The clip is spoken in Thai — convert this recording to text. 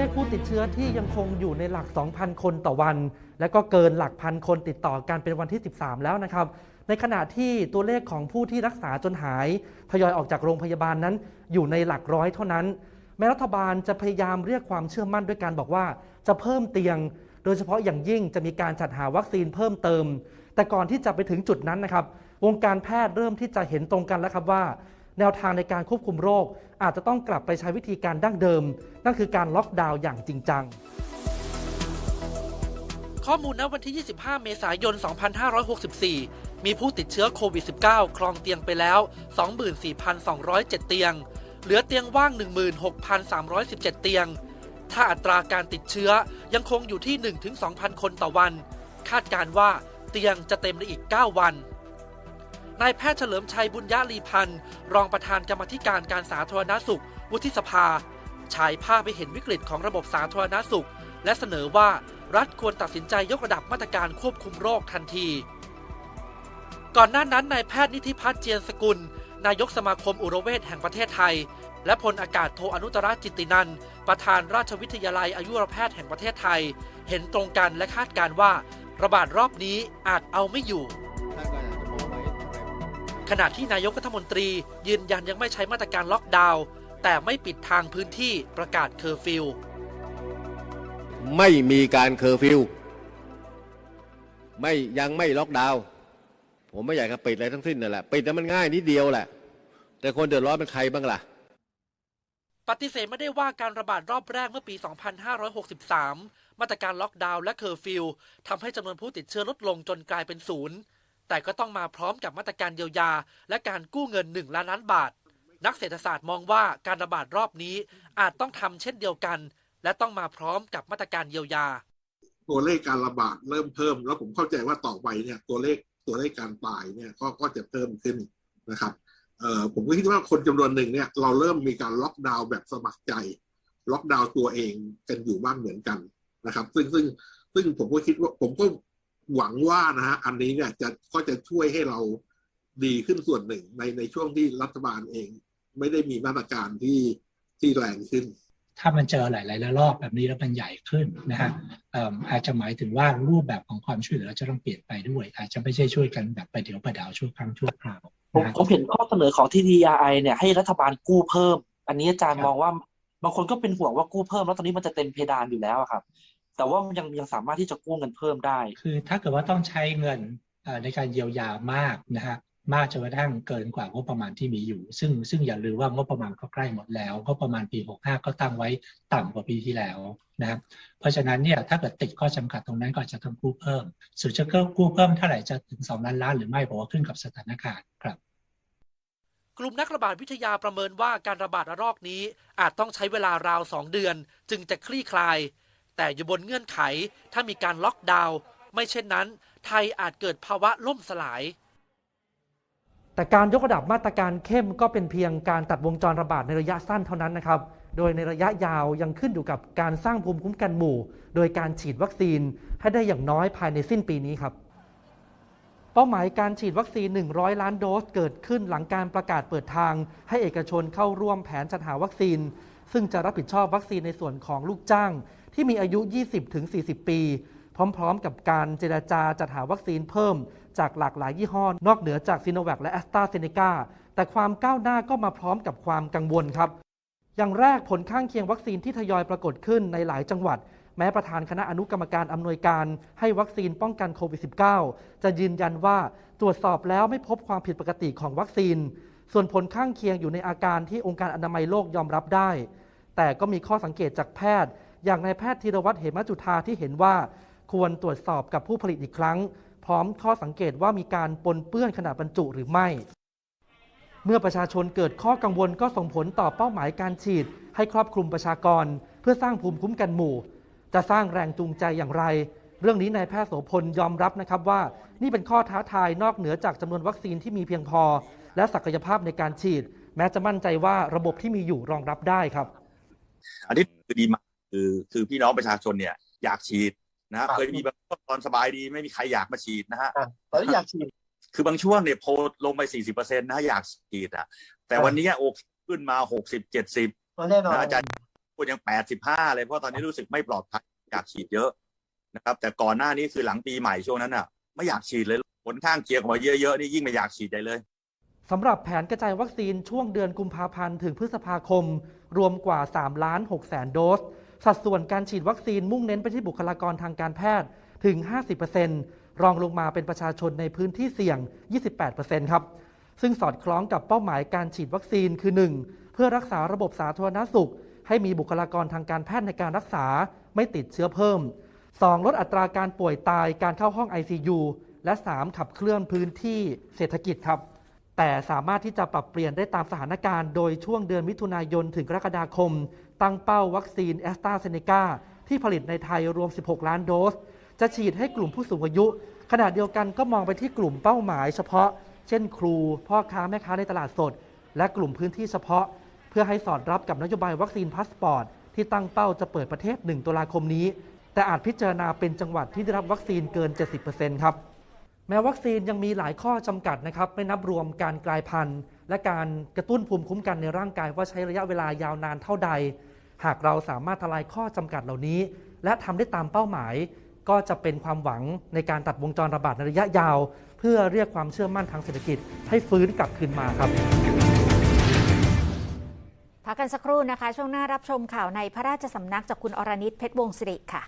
เลขผู้ติดเชื้อที่ยังคงอยู่ในหลัก 2,000 คนต่อวัน และก็เกินหลักพันคนติดต่อกันเป็นวันที่ 13 แล้วนะครับ ในขณะที่ตัวเลขของผู้ที่รักษาจนหายทยอยออกจากโรงพยาบาลนั้น อยู่ในหลักร้อยเท่านั้น แม้รัฐบาลจะพยายามเรียกความเชื่อมั่นด้วยการบอกว่า จะเพิ่มเตียง โดยเฉพาะอย่างยิ่งจะมีการจัดหาวัคซีนเพิ่มเติม แต่ก่อนที่จะไปถึงจุดนั้นนะครับ วงการแพทย์เริ่มที่จะเห็นตรงกันแล้วครับว่า แนวทางในการควบคุมโรค อาจจะต้องกลับไปใช้วิธีการดั้งเดิม นั่นคือการล็อกดาวน์อย่างจริงจังข้อมูลณวันที่ 25 เมษายน 2564 มีผู้ติดเชื้อโควิด -19 ครองเตียงไปแล้ว 24,207 เตียง เหลือเตียงว่าง 16,317 เตียง ถ้าอัตราการติดเชื้อยังคงอยู่ที่ 1-2,000 คนต่อวัน คาดการว่าเตียงจะเต็มในอีก 9 วัน นายแพทย์เฉลิมชัยบุญยะลีพันธ์ รองประธานกรรมธิการการสาธารณสุข วุฒิสภาฉายภาพไปเห็นวิกฤตของระบบสาธารณสุข และเสนอว่ารัฐควรตัดสินใจยกระดับมาตรการควบคุมโรคทันที ก่อนหน้านั้นนายแพทย์นิติพัฒน์เจียนสกุล นายกสมาคมอุรเวชแห่งประเทศไทย และพลอากาศโทอนุตรจิตตินันประธานราชวิทยาลัยอายุรแพทย์แห่งประเทศไทย เห็นตรงกันและคาดการว่า ระบาดรอบนี้อาจเอาไม่อยู่ ขณะที่นายกรัฐมนตรียืนยันยังไม่ใช้มาตรการล็อกดาวน์แต่ไม่ปิดทางพื้นที่ประกาศเคอร์ฟิวไม่มีการเคอร์ฟิวไม่ยังไม่ล็อกดาวน์ผมไม่อยากจะปิดอะไรทั้งสิ้นนั่นแหละปิดแล้วมันง่ายนิดเดียวแหละ แต่คนเดือดร้อนเป็นใครบ้างล่ะ ปฏิเสธไม่ได้ว่าการระบาดรอบแรกเมื่อปี 2563 มาตรการล็อกดาวน์และเคอร์ฟิวทำให้จำนวนผู้ติดเชื้อลดลงจนกลายเป็นศูนย์ แต่ก็ต้องมาพร้อมกับมาตรการเยียวยา และการกู้เงิน 1 ล้านล้านบาท นักเศรษฐศาสตร์มองว่าการระบาดรอบนี้อาจต้องทำเช่นเดียวกัน และต้องมาพร้อมกับมาตรการเยียวยา ตัวเลขการระบาดเริ่มเพิ่ม แล้วผมเข้าใจว่าต่อไปเนี่ยตัวเลขตัวเลขการตายเนี่ยก็ก็จะเพิ่มขึ้นนะครับเอ่อผมก็คิดว่าคนจำนวนหนึ่งเนี่ยเราเริ่มมีการล็อกดาวน์แบบสมัครใจ ล็อกดาวน์ตัวเองกันอยู่บ้านเหมือนกันนะครับ ซึ่งซึ่งซึ่งผมก็คิดว่าผมก็ หวังว่านะฮะอันนี้เนี่ยจะก็จะช่วยให้เราดีขึ้นส่วนหนึ่งในในช่วงที่รัฐบาลเอง ไม่ได้มีมาตรการที่ที่แรงขึ้น ถ้ามันเจอหลายๆระลอกแบบนี้แล้วมันใหญ่ขึ้นนะฮะเอิ่มอาจจะหมายถึงว่ารูปแบบของความช่วยเหลือจะต้องเปลี่ยนไปด้วย อาจจะไม่ใช่ช่วยกันแบบไปเดี๋ยวประดาวชั่วครั้งชั่วคราวผมนะฮะผมเห็นข้อเสนอของที่ DRI เนี่ยให้รัฐบาลกู้เพิ่ม อันนี้อาจารย์ครับมองว่าบางคนก็เป็นห่วงว่ากู้เพิ่มแล้วตอนนี้มันจะเต็มเพดานอยู่แล้วอะครับ แต่ว่ามันยังยังสามารถที่จะกู้เงินเพิ่มได้ คือถ้าเกิดว่าต้องใช้เงินเอ่อในการเยียวยามากนะฮะมากจนกระทั่งเกินกว่างบประมาณที่มีอยู่ ซึ่งซึ่งอย่าลืมว่างบประมาณก็ใกล้หมดแล้วงบประมาณปี 65 ก็ตั้งไว้ต่ำกว่าปีที่แล้วนะครับเพราะฉะนั้นเนี่ยถ้าเกิดติดข้อจำกัดตรงนั้นก็อาจจะต้องกู้เพิ่มส่วนจะกู้เพิ่มเท่าไหร่จะถึง 2 ล้านล้านหรือไม่ผมว่าขึ้นกับสถานการณ์ครับ กลุ่มนักระบาดวิทยาประเมินว่าการระบาดระลอกนี้ อาจต้องใช้เวลาราว 2 เดือน จึงจะคลี่คลาย แต่อยู่บนเงื่อนไขถ้ามีการล็อกดาวน์ไม่เช่นนั้น ไทยอาจเกิดภาวะล่มสลาย แต่การยกระดับมาตรการเข้มก็เป็นเพียงการตัดวงจรระบาดในระยะสั้นเท่านั้นนะครับ โดยในระยะยาวยังขึ้นอยู่กับการสร้างภูมิคุ้มกันหมู่ โดยการฉีดวัคซีนให้ได้อย่างน้อยภายในสิ้นปีนี้ครับเป้าหมายการฉีดวัคซีน 100 ล้านโดสเกิดขึ้นหลังการประกาศเปิดทาง ให้เอกชนเข้าร่วมแผนจัดหาวัคซีน ซึ่งจะรับผิดชอบวัคซีนในส่วนของลูกจ้าง ที่มีอายุ 20-40 ปี พร้อมๆ กับการเจราจาจัดหาวัคซีนเพิ่ม จากหลากหลายยี่ห้อ นอกเหนือจากซีโนแวคและแอสตราเซเนกาแต่ความก้าวหน้าก็มาพร้อมกับความกังวลครับ อย่างแรกผลข้างเคียงวัคซีนที่ทยอยปรากฏขึ้นในหลายจังหวัดแม้ประธานคณะอนุกรรมการอำนวยการให้วัคซีนป้องกันโควิด -19 จะยืนยันว่าตรวจสอบแล้วไม่พบความผิดปกติของวัคซีน ส่วนผลข้างเคียงอยู่ในอาการที่องค์การอนามัยโลกยอมรับได้ แต่ก็มีข้อสังเกตจากแพทย์ อย่างนายแพทย์ธีรวัตรเหมจุธาที่เห็นว่า ควรตรวจสอบกับผู้ผลิตอีกครั้ง พร้อมข้อสังเกตว่ามีการปนเปื้อนขณะบรรจุหรือไม่ เมื่อประชาชนเกิดข้อกังวลก็ส่งผลต่อเป้าหมายการฉีด ให้ครอบคลุมประชากร เพื่อสร้างภูมิคุ้มกันหมู่ จะสร้างแรงจูงใจอย่างไร เรื่องนี้นายแพทย์โสพลยอมรับนะครับว่า นี่เป็นข้อท้าทายนอกเหนือจากจำนวนวัคซีนที่มีเพียงพอ และศักยภาพในการฉีด แม้จะมั่นใจว่าระบบที่มีอยู่รองรับได้ครับ อันนี้คือดีมากคือคือพี่น้องประชาชนเนี่ยอยากฉีดนะฮะครับเคยมีบางช่วงตอนสบายดีไม่มีใครอยากมาฉีดนะฮะตอนนี้อยากฉีดคือบางช่วงเนี่ยโพลลงไปสี่สิบเปอร์เซ็นต์นะอยากฉีดอะ แต่ครับวันนี้โอเคขึ้นมาหกสิบเจ็ดสิบแน่นอนนะอาจารย์คนยังแปดสิบห้าเลยเพราะตอนนี้รู้สึกไม่ปลอดภัยอยากฉีดเยอะนะครับ แต่ก่อนหน้านี้คือหลังปีใหม่ช่วงนั้นอะ ไม่อยากฉีดเลยผลข้างเคียงออกมาเยอะๆนี่ยิ่งไม่อยากฉีดใหญ่เลย สำหรับแผนกระจายวัคซีนช่วงเดือนกุมภาพันธ์ถึงพฤษภาคม รวมกว่า 3 ล้าน6แสนโดส สัดส่วนการฉีดวัคซีนมุ่งเน้นไปที่บุคลากรทางการแพทย์ถึง 50%รองลงมาเป็นประชาชนในพื้นที่เสี่ยง 28%ครับ ซึ่งสอดคล้องกับเป้าหมายการฉีดวัคซีนคือ 1. เพื่อรักษาระบบสาธารณสุข ให้มีบุคลากรทางการแพทย์ในการรักษาไม่ติดเชื้อเพิ่ม 2. ลดอัตราการป่วยตายการเข้าห้อง ICU และ 3. ขับเคลื่อนพื้นที่เศรษฐกิจครับ แต่สามารถที่จะปรับเปลี่ยนได้ตามสถานการณ์โดยช่วงเดือนมิถุนายนถึงกรกฎาคม ตั้งเป้าวัคซีนแอสตราเซเนกาที่ผลิตในไทยรวม 16 ล้านโดส จะฉีดให้กลุ่มผู้สูงอายุ ขณะเดียวกันก็มองไปที่กลุ่มเป้าหมายเฉพาะ เช่นครู พ่อค้าแม่ค้าในตลาดสด และกลุ่มพื้นที่เฉพาะ เพื่อให้สอดรับกับนโยบายวัคซีนพาสปอร์ตที่ตั้งเป้าจะเปิดประเทศ 1 ตุลาคมนี้ แต่อาจพิจารณาเป็นจังหวัดที่ได้รับวัคซีนเกิน 70%ครับ แม้วัคซีนยังมีหลายข้อจำกัดนะครับ ไม่นับรวมการกลายพันธุ์ และการกระตุ้นภูมิคุ้มกันในร่างกายว่าใช้ระยะเวลายาวนานเท่าใด หากเราสามารถทลายข้อจำกัดเหล่านี้ และทำได้ตามเป้าหมาย ก็จะเป็นความหวังในการตัดวงจรระบาดในระยะยาว เพื่อเรียกความเชื่อมั่นทางเศรษฐกิจ ให้ฟื้นกลับคืนมาครับพักกันสักครู่นะคะ ช่วงหน้ารับชมข่าวในพระราชสำนักจากคุณอรณิตเพชรวงศิริค่ะ